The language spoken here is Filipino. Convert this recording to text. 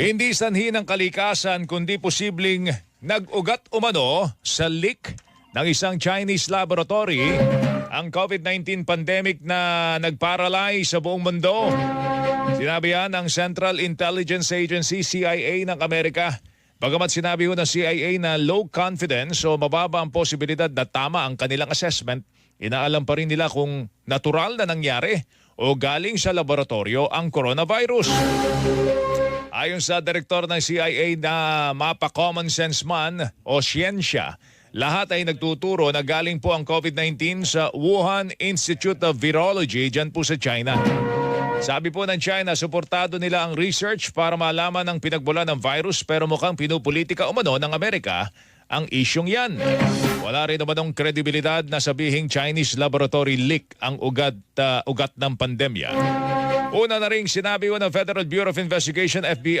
Hindi sanhi ng kalikasan kundi posibleng nag-ugat umano sa leak ng isang Chinese laboratory ang COVID-19 pandemic na nagparalyze sa buong mundo. Sinabi yan ng Central Intelligence Agency CIA ng Amerika. Bagamat sinabi ho ng CIA na low confidence o mababa ang posibilidad na tama ang kanilang assessment, inaalam pa rin nila kung natural na nangyari o galing sa laboratorio ang coronavirus. Ayon sa direktor ng CIA na mapa common sense man o siyensya, lahat ay nagtuturo na galing po ang COVID-19 sa Wuhan Institute of Virology dyan po sa China. Sabi po ng China, suportado nila ang research para malaman ang pinagbulan ng virus pero mukhang pinupolitika umano ng Amerika ang isyong yan. Wala rin naman kredibilidad na sabihing Chinese laboratory leak ang ugat, uh, ugat ng pandemya. Una na rin sinabi ng Federal Bureau of Investigation, FBI,